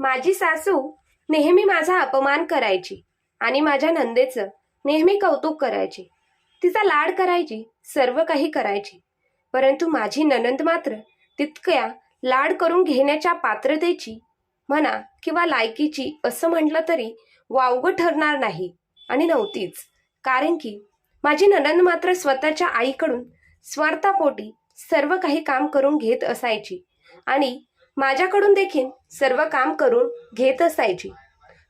माझी सासू नेहमी माझा अपमान करायची आणि माझ्या नंदेचं नेहमी कौतुक करायची. तिचा लाड करायची सर्व काही करायची. परंतु माझी ननंद मात्र तितक्या लाड करून घेण्याच्या पात्रतेची म्हणा किंवा लायकीची असं म्हटलं तरी वावगं ठरणार नाही आणि नव्हतीच. कारण की माझी ननंद मात्र स्वतःच्या आईकडून स्वार्थापोटी सर्व काही काम करून घेत असायची आणि माझ्याकडून देखील सर्व काम करून घेत असायची.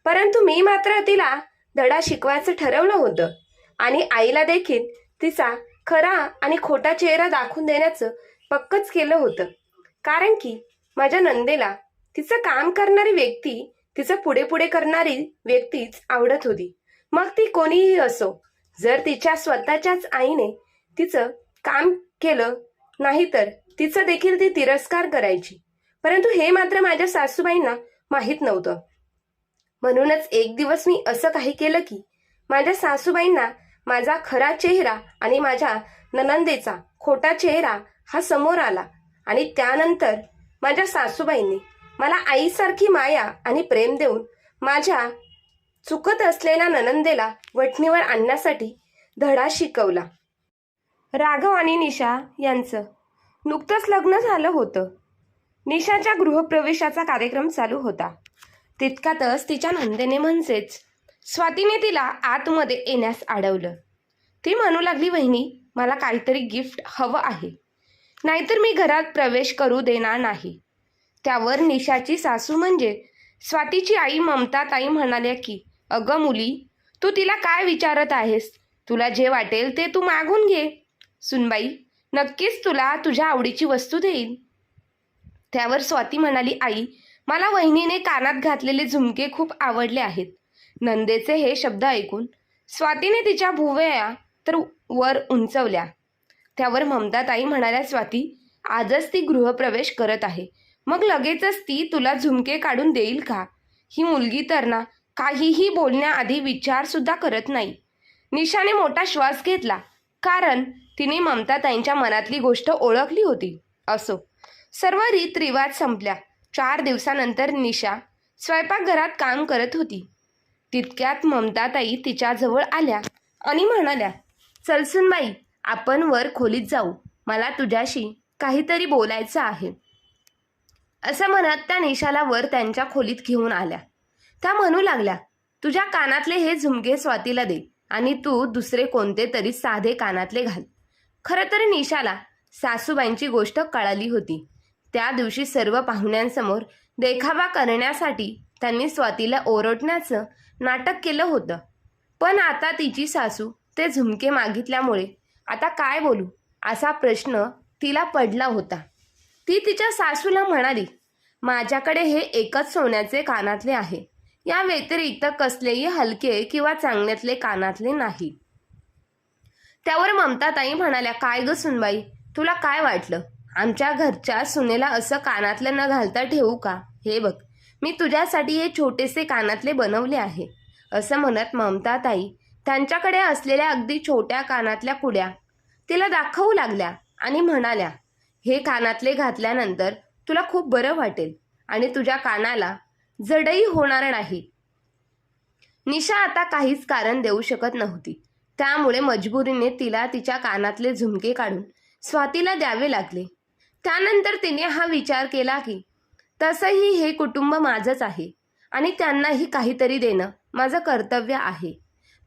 परंतु मी मात्र तिला धडा शिकवायचं ठरवलं होतं आणि आईला देखील तिचा खरा आणि खोटा चेहरा दाखवून देण्याचं पक्कच केलं होतं. कारण की माझ्या नंदेला तिचं काम करणारी व्यक्ती तिचं पुढे पुढे करणारी व्यक्तीच आवडत होती. मग ती कोणीही असो जर तिच्या स्वतःच्याच आईने तिचं काम केलं नाही तर तिचं देखील ती तिरस्कार करायची. परंतु हे मात्र माझ्या सासूबाईंना माहीत नव्हतं. म्हणूनच एक दिवस मी असं काही केलं की माझ्या सासूबाईंना माझा खरा चेहरा आणि माझ्या ननंदेचा खोटा चेहरा हा समोर आला आणि त्यानंतर माझ्या सासूबाईंनी मला आईसारखी माया आणि प्रेम देऊन माझ्या चुकत असलेल्या ननंदेला वठणीवर आणण्यासाठी धडा शिकवला. राघव आणि निशा यांचं नुकतंच लग्न झालं होतं. निशाच्या गृहप्रवेशाचा कार्यक्रम चालू होता. तितक्यातच तिच्या नंदेने म्हणजेच स्वातीने तिला आतमध्ये येण्यास अडवलं. ती म्हणू लागली वहिनी मला काहीतरी गिफ्ट हवं आहे. नाहीतर मी घरात प्रवेश करू देणार नाही. त्यावर निशाची सासू म्हणजे स्वातीची आई ममता ताई म्हणाल्या की अगं मुली तू तिला काय विचारत आहेस? तुला जे वाटेल ते तू मागून घे. सुनबाई नक्कीच तुला तुझ्या आवडीची वस्तू देईल त्यावर स्वाती म्हणाली आई मला वहिनीने कानात घातलेले झुमके खूप आवडले आहेत. नंदेचे हे शब्द ऐकून स्वातीने तिच्या भुवया तर वर उंचवल्या. त्यावर ममताताई म्हणाल्या स्वाती आजच ती गृहप्रवेश करत आहे. मग लगेचच ती तुला झुमके काढून देईल का? ही मुलगी तर ना काहीही बोलण्याआधी विचारसुद्धा करत नाही. निशाने मोठा श्वास घेतला कारण तिने ममताताईंच्या मनातली गोष्ट ओळखली होती. असो. सर्व रीतरिवाज संपल्या. चार दिवसानंतर निशा स्वयंपाकघरात काम करत होती. तितक्यात ममताताई तिच्याजवळ आल्या आणि म्हणाल्या चलसूनबाई आपण वर खोलीत जाऊ. मला तुझ्याशी काहीतरी बोलायचं आहे. असं म्हणत त्या निशाला वर त्यांच्या खोलीत घेऊन आल्या. त्या म्हणू लागल्या तुझ्या कानातले हे झुमके स्वातीला दे आणि तू दुसरे कोणते तरी साधे कानातले घाल. खरं तर निशाला सासूबाईंची गोष्ट कळाली होती. त्या दिवशी सर्व पाहुण्यांसमोर देखावा करण्यासाठी त्यांनी स्वातीला ओरडण्याचं नाटक केलं होतं. पण आता तिची सासू ते झुमके मागितल्यामुळे आता काय बोलू असा प्रश्न तिला पडला होता. ती तिच्या सासूला म्हणाली माझ्याकडे हे एकच सोन्याचे कानातले आहे. या व्यतिरिक्त कसलेही हलके किंवा चांगल्यातले कानातले नाही त्यावर ममताताई म्हणाल्या काय ग सुनबाई तुला काय वाटलं? आमच्या घरच्या सुनेला असं कानातलं न घालता ठेवू का? हे बघ मी तुझ्यासाठी हे छोटेसे कानातले बनवले आहे. असं म्हणत ममताताई त्यांच्याकडे असलेल्या अगदी छोट्या कानातल्या कुड्या तिला दाखवू लागल्या आणि म्हणाल्या हे कानातले घातल्यानंतर तुला खूप बरं वाटेल आणि तुझ्या कानाला जडही होणार नाही. निशा आता काहीच कारण देऊ शकत नव्हती. त्यामुळे मजबुरीने तिला तिच्या कानातले झुमके काढून स्वातीला द्यावे लागले. त्यानंतर तिने हा विचार केला की तसंही हे कुटुंब माझंच आहे आणि त्यांनाही काहीतरी देणं माझं कर्तव्य आहे.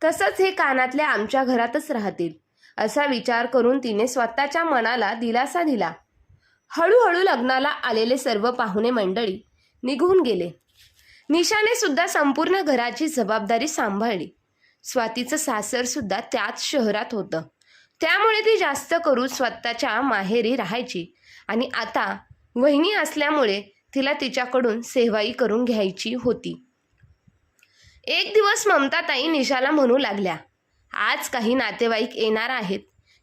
तसंच हे कानातले आमच्या घरातच राहतील असा विचार करून तिने स्वतःच्या मनाला दिलासा दिला. हळूहळू लग्नाला आलेले सर्व पाहुणे मंडळी निघून गेले. निशाने सुद्धा संपूर्ण घराची जबाबदारी सांभाळली. स्वातीचं सासर सुद्धा त्याच शहरात होतं. त्यामुळे ती जास्त करून स्वतःच्या माहेरी राहायची आणि आता वहिनी असल्यामुळे तिला तिच्याकडून सेवाई करून घ्यायची होती. एक दिवस ममताताई निशाला म्हणू लागल्या आज काही नातेवाईक येणार आहेत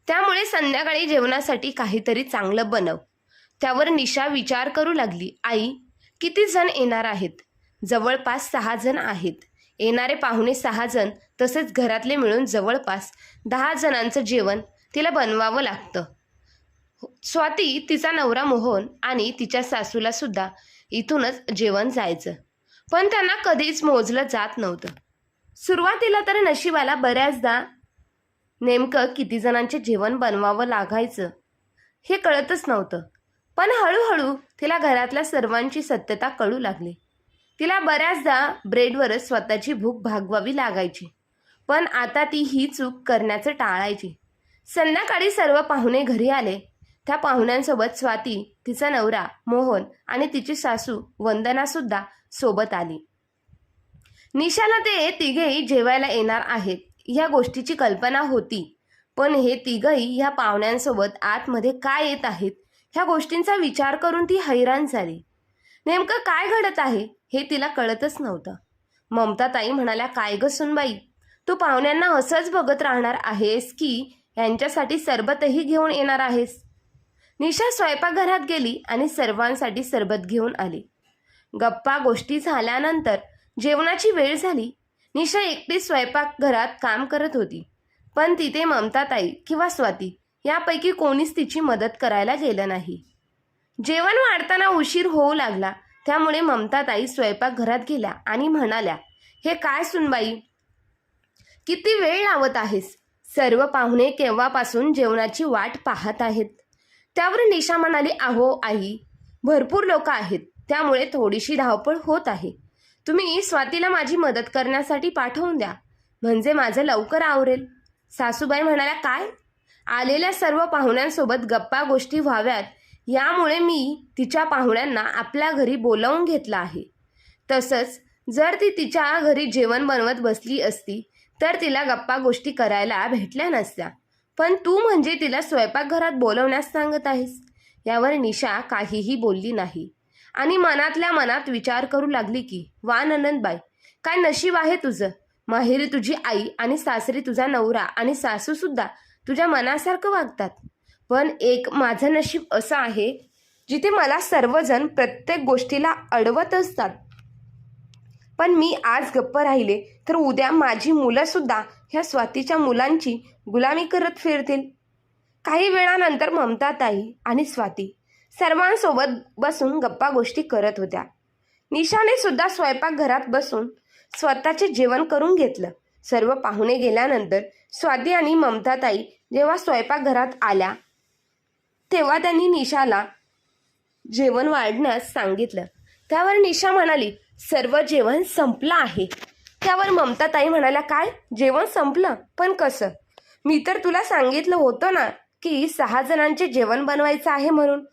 त्यामुळे संध्याकाळी जेवणासाठी काहीतरी चांगलं बनव. त्यावर निशा विचार करू लागली आई किती जण येणार आहेत? जवळपास सहा जण आहेत. येणारे पाहुणे सहा जण तसेच घरातले मिळून जवळपास दहा जणांचं जेवण तिला बनवावं लागतं. स्वाती तिचा नवरा मोहन आणि तिच्या सासूला सुद्धा इथूनच जेवण जायचं. पण त्यांना कधीच मोजलं जात नव्हतं. सुरुवातीला तर नशिबाला बऱ्याचदा नेमकं किती जणांचे जेवण बनवावं लागायचं हे कळतच नव्हतं. पण हळूहळू तिला घरातल्या सर्वांची सत्यता कळू लागली. तिला बऱ्याचदा ब्रेडवरच स्वतःची भूक भागवावी लागायची. पण आता ती ही चूक करण्याचं टाळायची. संध्याकाळी सर्व पाहुणे घरी आले. त्या पाहुण्यांसोबत स्वाती तिचा नवरा मोहन आणि तिची सासू वंदनासुद्धा सोबत आली. निशाला ते तिघेही जेवायला येणार आहेत या गोष्टीची कल्पना होती. पण हे तिघही ह्या पाहुण्यांसोबत आतमध्ये काय येत आहेत ह्या गोष्टींचा विचार करून ती हैराण झाली. नेमकं काय घडत आहे हे तिला कळतच नव्हतं. ममता ताई म्हणाल्या काय ग सुनबाई तू पाहुण्यांना असंच बघत राहणार आहेस की यांच्यासाठी सरबतही घेऊन येणार आहेस? निशा स्वयंपाकघरात गेली आणि सर्वांसाठी सरबत घेऊन आली. गप्पा गोष्टी झाल्यानंतर जेवणाची वेळ झाली. निशा एकटी स्वयंपाकघरात काम करत होती. पण तिथे ममताताई किंवा स्वाती यापैकी कोणीच तिची मदत करायला गेलं नाही. जेवण वाढताना उशीर होऊ लागला. त्यामुळे ममताताई स्वयंपाकघरात गेल्या आणि म्हणाल्या हे काय सुनबाई? किती वेळ लावत आहेस? सर्व पाहुणे केव्हापासून जेवणाची वाट पाहत आहेत? त्यावर निशा म्हणाली आहो आई भरपूर लोक आहेत. त्यामुळे थोडीशी धावपळ होत आहे. तुम्ही स्वातीला माझी मदत करण्यासाठी पाठवून द्या. म्हणजे माझं लवकर आवरेल. सासूबाई म्हणाल्या काय? आलेल्या सर्व पाहुण्यांसोबत गप्पा गोष्टी व्हाव्यात. यामुळे मी तिच्या पाहुण्यांना आपल्या घरी बोलावून घेतलं आहे. तसंच जर ती तिच्या घरी जेवण बनवत बसली असती तर तिला गप्पा गोष्टी करायला भेटल्या नसत्या. पण तू म्हणजे तिला स्वयंपाकघरात बोलवण्यास सांगत आहेस? यावर निशा काहीही बोलली नाही. आणि मनातल्या मनात विचार करू लागली की वा नंदबाई काय नशीब आहे तुझं? माहेरी तुझी आई आणि सासरी तुझा नवरा आणि सासूसुद्धा तुझ्या मनासारखं वागतात. पण एक माझं नशीब असं आहे जिथे मला सर्वजण प्रत्येक गोष्टीला अडवत असतात. पण मी आज गप्प राहिले तर उद्या माझी मुलंसुद्धा ह्या स्वातीच्या मुलांची गुलामी करत फिरतील. काही वेळानंतर ममताताई आणि स्वाती सर्वांसोबत बसून गप्पा गोष्टी करत होत्या. निशाने सुद्धा स्वयंपाकघरात बसून स्वतःचे जेवण करून घेतलं. सर्व पाहुणे गेल्यानंतर स्वाती आणि ममताताई जेव्हा स्वयंपाकघरात आल्या तेव्हा त्यांनी निशाला जेवण वाढण्यास सांगितलं. त्यावर निशा म्हणाली सर्व जेवण संपलं आहे. त्यावर ममताताई म्हणाल्या काय? जेवण संपलं? पण कसं? मी तर तुला सांगितलं होतं ना की सहा जणांचे जेवण बनवायचं आहे म्हणून.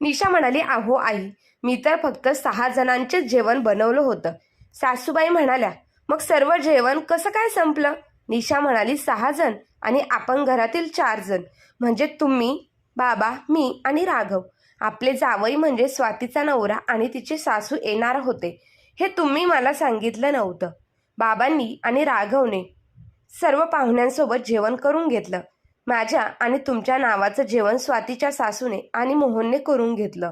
निशा म्हणाली आहो आई मी तर फक्त सहा जणांचेच जेवण बनवलं होतं. सासूबाई म्हणाल्या मग सर्व जेवण कसं काय संपलं? निशा म्हणाली सहा जण आणि आपण घरातील चार जण. म्हणजे तुम्ही बाबा मी आणि राघव. आपले जावई म्हणजे स्वातीचा नवरा आणि तिचे सासू येणार होते. हे तुम्ही मला सांगितलं नव्हतं. बाबांनी आणि राघवने सर्व पाहुण्यांसोबत जेवण करून घेतलं. माझ्या आणि तुमच्या नावाचं जेवण स्वातीच्या सासूने आणि मोहनने करून घेतलं.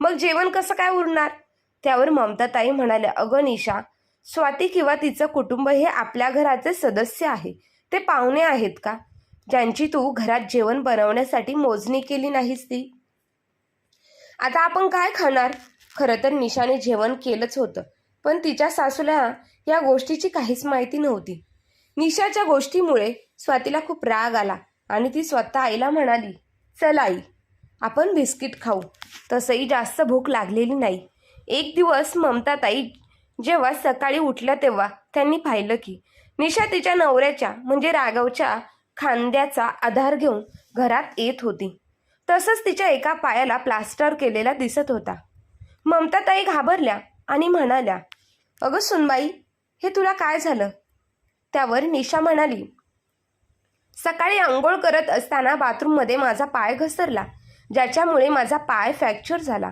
मग जेवण कसं काय उरणार? त्यावर ममताताई म्हणाल्या अगं निशा स्वाती किंवा तिचं कुटुंब हे आपल्या घराचे सदस्य आहे. ते पाहुणे आहेत का? ज्यांची तू घरात जेवण बनवण्यासाठी मोजणी केली नाहीस ती. आता आपण काय खाणार? खरं तर निशाने जेवण केलंच होतं. पण तिच्या सासूला या गोष्टीची काहीच माहिती नव्हती. निशाच्या गोष्टीमुळे स्वातीला खूप राग आला आणि ती स्वतः आईला म्हणाली चल आई आपण बिस्किट खाऊ. तसंही जास्त भूक लागलेली नाही. एक दिवस ममताताई जेव्हा सकाळी उठल्या तेव्हा त्यांनी पाहिलं की निशा तिच्या नवऱ्याच्या म्हणजे राघवच्या खांद्याचा आधार घेऊन घरात येत होती. तसंच तिच्या एका पायाला प्लास्टर केलेला दिसत होता. ममताताई घाबरल्या आणि म्हणाल्या अगं सुनबाई हे तुला काय झालं? त्यावर निशा म्हणाली सकाळी आंघोळ करत असताना बाथरूममध्ये माझा पाय घसरला ज्याच्यामुळे माझा पाय फ्रॅक्चर झाला.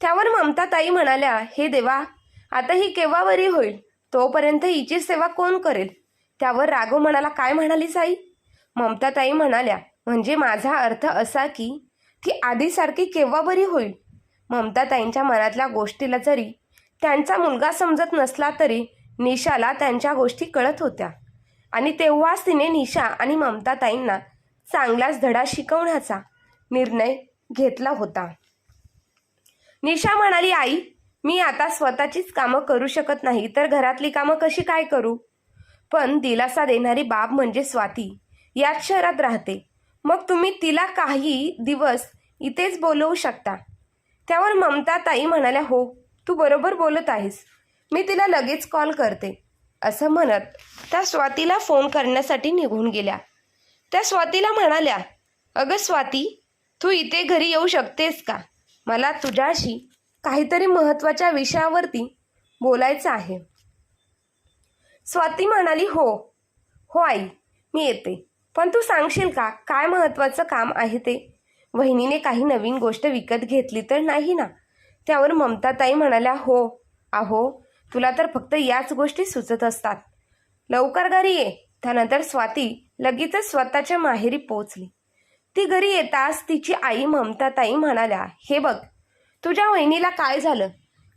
त्यावर ममताताई म्हणाल्या हे देवा आता ही केव्हावरी होईल? तोपर्यंत हिची सेवा कोण करेल? त्यावर राघव म्हणाला काय म्हणाली साई? ममताताई म्हणाल्या म्हणजे माझा अर्थ असा की ती आधीसारखी केव्हा बरी होईल? ममताताईंच्या मनातल्या गोष्टीला जरी त्यांचा मुलगा समजत नसला तरी निशाला त्यांच्या गोष्टी कळत होत्या. आणि तेव्हाच तिने निशा आणि ममताताईंना चांगलाच धडा शिकवण्याचा निर्णय घेतला होता. निशा म्हणाली आई मी आता स्वतःचीच कामं करू शकत नाही तर घरातली कामं कशी काय करू? पण दिलासा देणारी बाब म्हणजे स्वाती. याच शहरात राहते. मग तुम्ही तिला काही दिवस इथेच बोलवू शकता. त्यावर ममता ताई म्हणाल्या हो तू बरोबर बोलत आहेस. मी तिला लगेच कॉल करते. असं म्हणत त्या स्वातीला फोन करण्यासाठी निघून गेल्या. त्या स्वातीला म्हणाल्या अगं स्वाती तू इथे घरी येऊ शकतेस का? मला तुझ्याशी काहीतरी महत्त्वाच्या विषयावरती बोलायचं आहे. स्वाती म्हणाली हो हो आई मी येते. पण तू सांगशील का? काय महत्त्वाचं काम आहे ते? वहिनीने काही नवीन गोष्ट विकत घेतली तर नाही ना? त्यावर ममताताई म्हणाल्या हो. आहो तुला तर फक्त याच गोष्टी सुचत असतात. लवकर घरी ये. त्यानंतर स्वाती लगेचच स्वतःच्या माहेरी पोचली ती घरी येताच तिची आई ममताताई म्हणाल्या हे बघ तुझ्या वहिनीला काय झालं?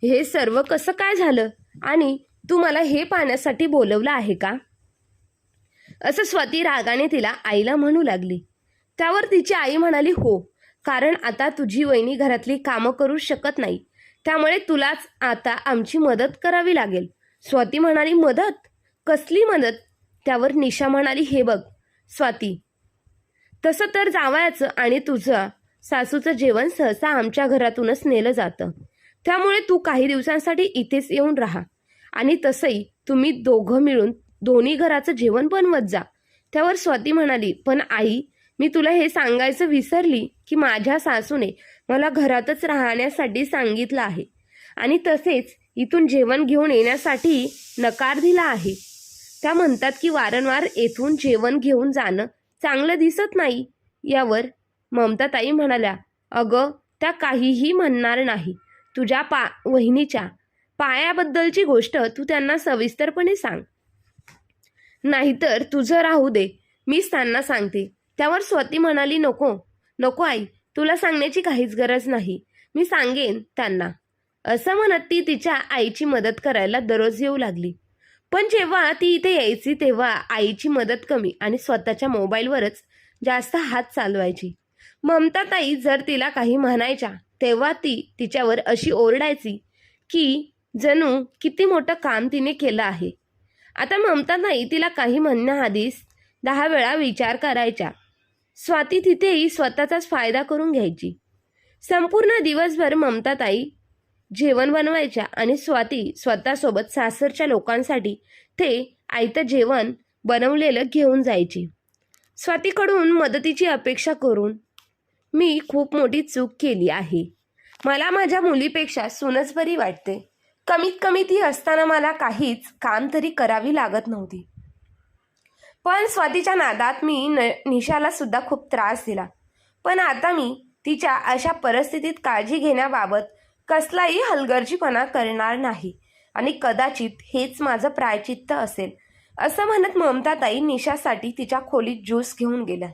हे सर्व कसं काय झालं? आणि तू मला हे पाहण्यासाठी बोलवलं आहे का? असं स्वाती रागाने तिला आईला म्हणू लागली. त्यावर तिची आई म्हणाली हो कारण आता तुझी वहिनी घरातली कामं करू शकत नाही. त्यामुळे तुलाच आता आमची मदत करावी लागेल. स्वाती म्हणाली मदत? कसली मदत? त्यावर निशा म्हणाली हे बघ स्वाती तसं तर जावयाचं आणि तुझं सासूचं जेवण सहसा आमच्या घरातूनच नेलं जातं. त्यामुळे तू काही दिवसांसाठी इथेच येऊन राहा आणि तसंही तुम्ही दोघं मिळून दोन्ही घराचं जेवण बनवत जा. त्यावर स्वाती म्हणाली पण आई मी तुला हे सांगायचं विसरली की माझ्या सासूने मला घरातच राहण्यासाठी सांगितलं आहे आणि तसेच इथून जेवण घेऊन येण्यासाठी नकार दिला आहे. त्या म्हणतात की वारंवार येथून जेवण घेऊन जाणं चांगलं दिसत नाही. यावर ममताताई म्हणाल्या अगं त्या काहीही म्हणणार नाही. तुझ्या पा वहिनीच्या पायाबद्दलची गोष्ट तू त्यांना सविस्तरपणे सांग. नाहीतर तुझं राहू दे. मीच त्यांना सांगते. त्यावर स्वती म्हणाली नको नको आई तुला सांगण्याची काहीच गरज नाही. मी सांगेन त्यांना. असं म्हणत ती तिच्या आईची मदत करायला दररोज येऊ लागली. पण जेव्हा ती इथे यायची तेव्हा आईची मदत कमी आणि स्वतःच्या मोबाईलवरच जास्त हात चालवायची. ममता ताई जर तिला काही म्हणायच्या तेव्हा ती तिच्यावर अशी ओरडायची की जणू किती मोठं काम तिने केलं आहे. आता ममता नाही तिला काही म्हणण्याआधीच दहा वेळा विचार करायच्या. स्वाती तिथेही स्वतःचाच फायदा करून घ्यायची. संपूर्ण दिवसभर ममताताई जेवण बनवायच्या आणि स्वाती स्वतःसोबत सासरच्या लोकांसाठी ते आयतं जेवण बनवलेलं घेऊन जायची. स्वातीकडून मदतीची अपेक्षा करून मी खूप मोठी चूक केली आहे. मला माझ्या मुलीपेक्षा सुनच बरी वाटते. कमीत कमी ती असताना मला काहीच काम तरी करावी लागत नव्हती. पण स्वातीच्या नादात मी न निशाला सुद्धा खूप त्रास दिला. पण आता मी तिच्या अशा परिस्थितीत काळजी घेण्याबाबत कसलाही हलगर्जीपणा करणार नाही आणि कदाचित हेच माझं प्रायचित्त असेल असं म्हणत ममताताई निशासाठी तिच्या खोलीत ज्यूस घेऊन गेल्या.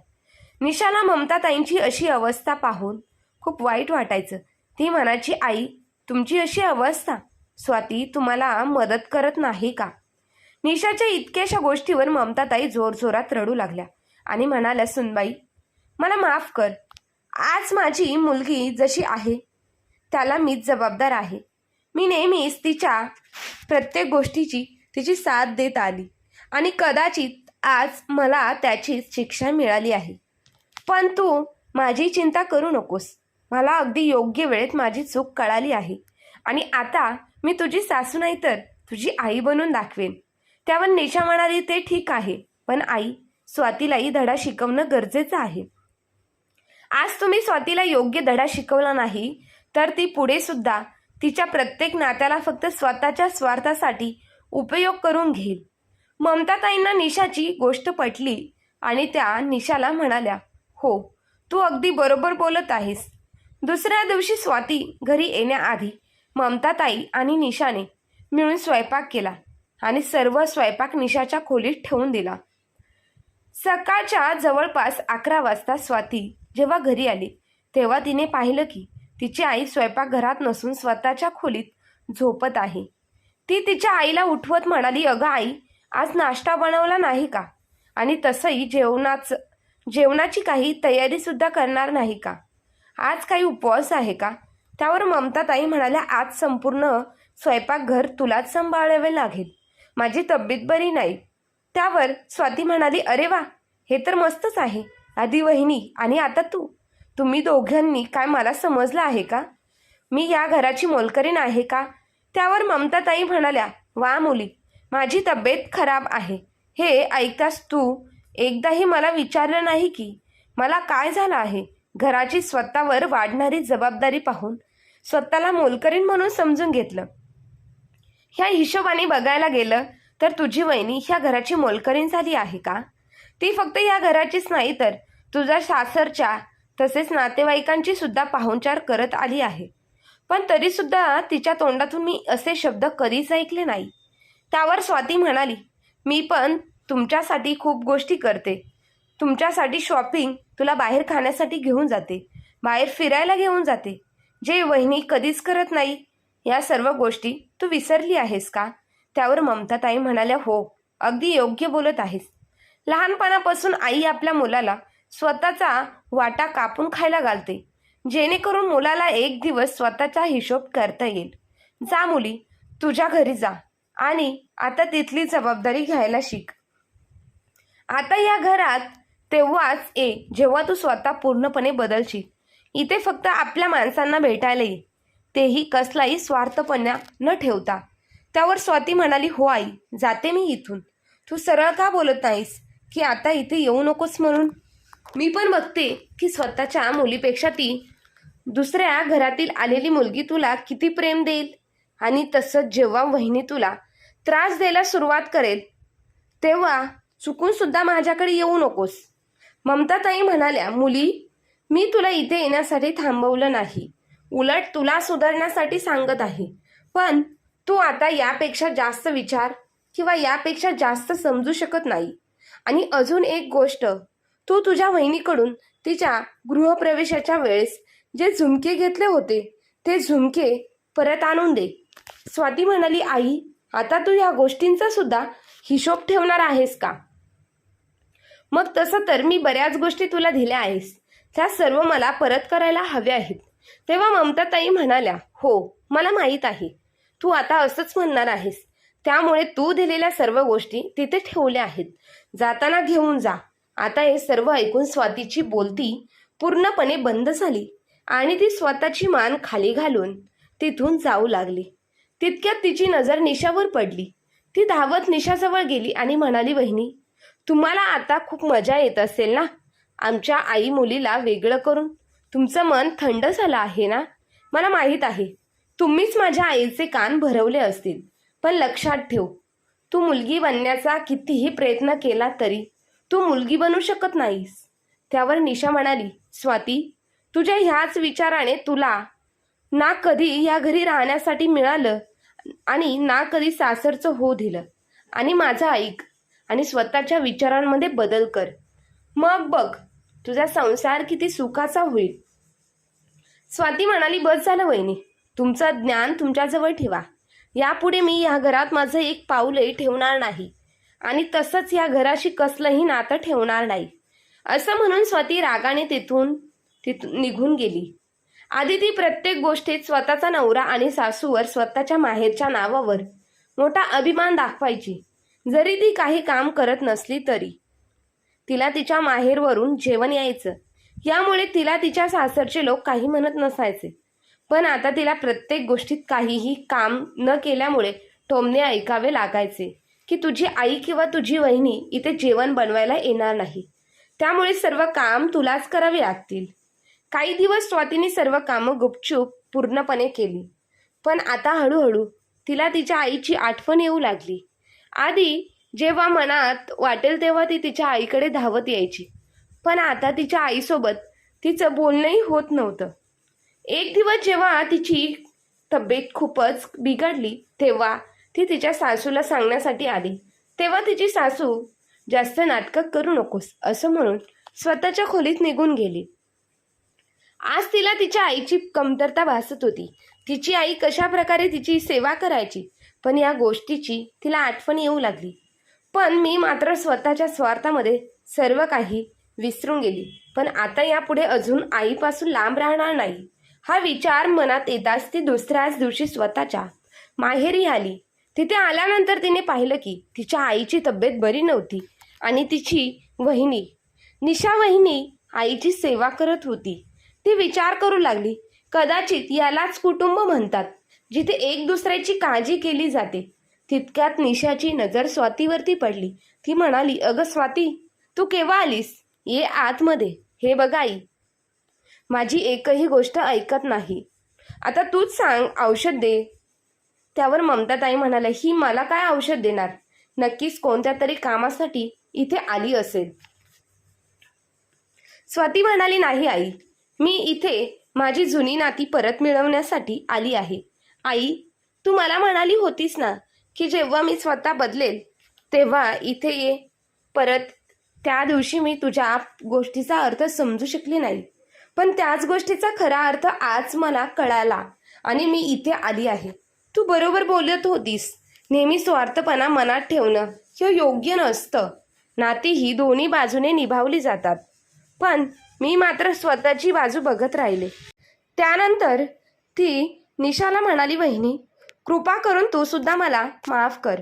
निशाला ममताताईंची अशी अवस्था पाहून खूप वाईट वाटायचं. ती म्हणायची आई तुमची अशी अवस्था स्वाती तुम्हाला मदत करत नाही का? निशाच्या इतक्याशा गोष्टीवर ममताताई जोरजोरात रडू लागल्या आणि म्हणाल्या सुनबाई मला माफ कर. आज माझी मुलगी जशी आहे त्याला मीच जबाबदार आहे. मी नेहमीच तिच्या प्रत्येक गोष्टीची तिची साथ देत आली आणि कदाचित आज मला त्याची शिक्षा मिळाली आहे. पण तू माझी चिंता करू नकोस. मला अगदी योग्य वेळेत माझी चूक कळाली आहे आणि आता मी तुझी सासू नाही तर तुझी आई बनून दाखवेन. त्यावर निशा म्हणाली ते ठीक आहे पण आई स्वातीलाही धडा शिकवणं गरजेचं आहे. आज तुम्ही स्वातीला योग्य धडा शिकवला नाही तर ती पुढे सुद्धा तिच्या प्रत्येक नात्याला फक्त स्वतःच्या स्वार्थासाठी उपयोग करून घेईल. ममताताईंना निशाची गोष्ट पटली आणि त्या निशाला म्हणाल्या हो तू अगदी बरोबर बोलत आहेस. दुसऱ्या दिवशी स्वाती घरी येण्याआधी ममताताई आणि निशाने मिळून स्वयंपाक केला आणि सर्व स्वयंपाक निशाच्या खोलीत ठेवून दिला. सकाळच्या जवळपास अकरा वाजता स्वाती जेव्हा घरी आली तेव्हा तिने पाहिलं की तिची आई स्वयंपाकघरात नसून स्वतःच्या खोलीत झोपत आहे. ती तिच्या आईला उठवत म्हणाली अगं आई आज नाश्ता बनवला नाही का? आणि तसंही जेवणाचं जेवणाची काही तयारीसुद्धा करणार नाही का? आज काही उपवास आहे का? त्यावर ममताताई म्हणाल्या आज संपूर्ण स्वयंपाकघर तुलाच सांभाळावे लागेल. माझी तब्येत बरी नाही. त्यावर स्वाती म्हणाली अरे वा हे तर मस्तच आहे. आधी वहिनी आणि आता तू. तुम्ही दोघांनी काय मला समजलं आहे का? मी या घराची मोलकरीण आहे का? त्यावर ममताताई म्हणाल्या वा मुली माझी तब्येत खराब आहे. हे ऐकताच तू एकदाही मला विचारलं नाही की? मला काय झालं आहे? घराची स्वतःवर वाढणारी जबाबदारी पाहून स्वतःला मोलकरीण म्हणून समजून घेतलं. ह्या हिशोबाने बघायला गेलं तर तुझी वहिनी ह्या घराची मोलकरीण झाली आहे का? ती फक्त या घराचीच नाही तर तुझ्या सासरच्या तसेच नातेवाईकांची सुद्धा पाहुणचार करत आली आहे. पण तरीसुद्धा तिच्या तोंडातून मी असे शब्द कधीच ऐकले नाही. त्यावर स्वाती म्हणाली मी पण तुमच्यासाठी खूप गोष्टी करते. तुमच्यासाठी शॉपिंग तुला बाहेर खाण्यासाठी घेऊन जाते. बाहेर फिरायला घेऊन जाते. जे वहिनी कधीच करत नाही या सर्व गोष्टी तू विसरली आहेस का? त्यावर ममताताई म्हणाल्या हो अगदी योग्य बोलत आहेस. लहानपणापासून आई आपल्या मुलाला स्वतःचा वाटा कापून खायला घालते. जेणेकरून मुलाला एक दिवस स्वतःचा हिशोब करता येईल. जा मुली तुझ्या घरी जा आणि आता तिथली जबाबदारी घ्यायला शिक. आता या घरात तेव्हाच ये जेव्हा तू स्वतः पूर्णपणे बदलशील. इथे फक्त आपल्या माणसांना भेटायला येईल तेही कसलाही स्वार्थपणा न ठेवता. त्यावर स्वाती म्हणाली हो आई जाते मी इथून. तू सरळ का बोलत नाहीस? की आता इथे येऊ नकोस म्हणून? मी पण बघते की स्वतःच्या मुलीपेक्षा ती दुसऱ्या घरातील आलेली मुलगी तुला किती प्रेम देईल आणि तसंच जेव्हा वहिनी तुला त्रास द्यायला सुरुवात करेल तेव्हा चुकून सुद्धा माझ्याकडे येऊ नकोस. ममताताई म्हणाल्या मुली मी तुला इथे येण्यासाठी थांबवलं नाही. उलट तुला सुधारण्यासाठी सांगत आहे. पण तू आता यापेक्षा जास्त विचार किंवा यापेक्षा जास्त समजू शकत नाही. आणि अजून एक गोष्ट तू तुझ्या वहिनीकडून तिच्या गृहप्रवेशाच्या वेळेस जे झुमके घेतले होते ते झुमके परत आणून दे. स्वाती म्हणाली आई आता तू या गोष्टींचा सुद्धा हिशोब ठेवणार आहेस का? मग तसं तर मी बऱ्याच गोष्टी तुला दिल्या आहेस. त्या सर्व मला परत करायला हव्या आहेत. तेव्हा ममताताई म्हणाल्या हो मला माहीत आहे. तू आता असंच म्हणणार आहेस. त्यामुळे तू दिलेल्या सर्व गोष्टी तिथे ठेवल्या आहेत. जाताना घेऊन जा. आता हे सर्व ऐकून स्वातीची बोलती पूर्णपणे बंद झाली आणि ती स्वतःची मान खाली घालून तिथून जाऊ लागली. तितक्यात तिची नजर निशावर पडली. ती धावत निशाजवळ गेली आणि म्हणाली बहिणी तुम्हाला आता खूप मजा येत असेल ना? आमच्या आई मुलीला वेगळं करून. तुमचं मन थंड झालं आहे ना? मला माहीत आहे. तुम्हीच माझ्या आईचे कान भरवले असतील. पण लक्षात ठेव. तू मुलगी बनण्याचा कितीही प्रयत्न केला तरी तू मुलगी बनू शकत नाहीस. त्यावर निशा म्हणाली स्वाती तुझ्या ह्याच विचाराने तुला ना कधी या घरी राहण्यासाठी मिळालं आणि ना कधी सासरचं हो दिलं. आणि माझं ऐक आणि स्वतःच्या विचारांमध्ये बदल कर. मग बघ तुझा संसार किती सुखाचा होईल. स्वाती म्हणाली बस झालं वहिनी. तुमचं ज्ञान तुमच्याजवळ ठेवा. यापुढे मी या घरात माझं एक पाऊलही ठेवणार नाही. आणि तसंच या घराशी कसलंही नातं ठेवणार नाही. असं म्हणून स्वाती रागाने तिथून तिथून निघून गेली. आधी ती प्रत्येक गोष्टीत स्वतःचा नवरा आणि सासूवर स्वतःच्या माहेरच्या नावावर मोठा अभिमान दाखवायची. जरी ती काही काम करत नसली तरी. तिला तिच्या माहेरवरून जेवण यायचं. यामुळे तिला तिच्या सासरचे लोक काही म्हणत नसायचे. पण आता तिला प्रत्येक गोष्टीत काहीही काम न केल्यामुळे टोमने ऐकावे लागायचे की तुझी आई किंवा तुझी वहिनी इथे जेवण बनवायला येणार नाही. त्यामुळे सर्व काम तुलाच करावे लागतील. काही दिवस स्वातीने सर्व कामं गुपचूप पूर्णपणे केली. पण आता हळूहळू तिला तिच्या आईची आठवण येऊ लागली. आधी जेव्हा मनात वाटेल तेव्हा ती तिच्या आईकडे धावत यायची. पण आता तिच्या आईसोबत तिचं बोलणंही होत नव्हतं. एक दिवस जेव्हा तिची तब्येत खूपच बिघडली तेव्हा ती तिच्या सासूला सांगण्यासाठी आली. तेव्हा तिची सासू जास्त नाटकं करू नकोस असं म्हणून स्वतःच्या खोलीत निघून गेली. आज तिला तिच्या आईची कमतरता भासत होती. तिची आई कशा प्रकारे तिची सेवा करायची? पण या गोष्टीची तिला आठवण येऊ लागली. पण मी मात्र स्वतःच्या स्वार्थामध्ये सर्व काही विसरून गेली. पण आता यापुढे अजून आईपासून लांब राहणार नाही. हा विचार मनात येताच ती दुसऱ्याच दिवशी स्वतःच्या माहेरी आली. तिथे आल्यानंतर तिने पाहिलं की तिच्या आईची तब्येत बरी नव्हती आणि तिची वहिनी निशा वहिनी आईची सेवा करत होती. ती विचार करू लागली. कदाचित यालाच कुटुंब म्हणतात जिथे एक दुसऱ्याची काळजी केली जाते. तितक्यात निशाची नजर स्वातीवरती पडली. ती म्हणाली अगं स्वाती तू केव्हा आलीस? ये आतमध्ये. हे बघाई आई. माझी एकही गोष्ट ऐकत नाही. आता तूच सांग औषध दे. त्यावर ममताताई म्हणाल्या ही मला काय औषध देणार? नक्कीच कोणत्या तरी कामासाठी इथे आली असेल. स्वाती म्हणाली नाही आई. मी इथे माझी जुनी नाती परत मिळवण्यासाठी आली आहे. आई तू मला म्हणाली होतीस ना की जेव्हा मी स्वतः बदलेल तेव्हा इथे ये. परत त्या दिवशी मी तुझ्या गोष्टीचा अर्थ समजू शकली नाही. पण त्याच गोष्टीचा खरा अर्थ आज मला कळाला आणि मी इथे आली आहे. तू बरोबर बोलत होतीस. नेहमी स्वार्थपणा मनात ठेवणं हे योग्य नसतं. नाती ही दोन्ही बाजूने निभावली जातात. पण मी मात्र स्वतःची बाजू बघत राहिले. त्यानंतर ती निशाला म्हणाली वहिनी कृपा करून तू सुद्धा मला माफ कर.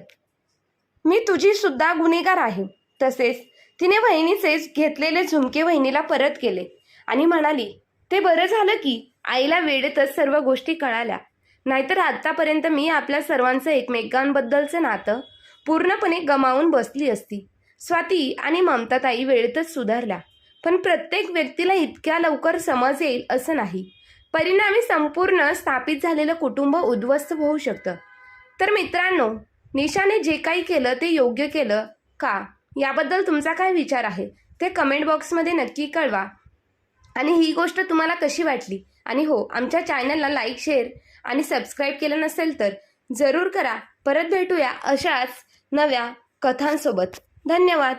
मी तुझी सुद्धा गुन्हेगार आहे. तसेच तिने वहिनीचे घेतलेले झुमके वहिनीला परत केले आणि म्हणाली ते बरं झालं की आईला वेळेतच सर्व गोष्टी कळाल्या. नाहीतर आत्तापर्यंत मी आपल्या सर्वांचं एकमेकांबद्दलचं नातं पूर्णपणे गमावून बसली असती. स्वाती आणि ममताताई वेळेतच सुधारल्या. पण प्रत्येक व्यक्तीला इतक्या लवकर समज येईल असं नाही. परिणामी संपूर्ण स्थापित झालेलं कुटुंब उद्ध्वस्त होऊ शकतं. तर मित्रांनो निशाने जे काही केलं ते योग्य केलं का? याबद्दल तुमचा काय विचार आहे? ते कमेंट बॉक्समध्ये नक्की कळवा. आणि ही गोष्ट तुम्हाला कशी वाटली? आणि हो आमच्या चॅनलला लाईक शेअर आणि सबस्क्राईब केलं नसेल तर जरूर करा. परत भेटूया अशाच नव्या कथांसोबत. धन्यवाद.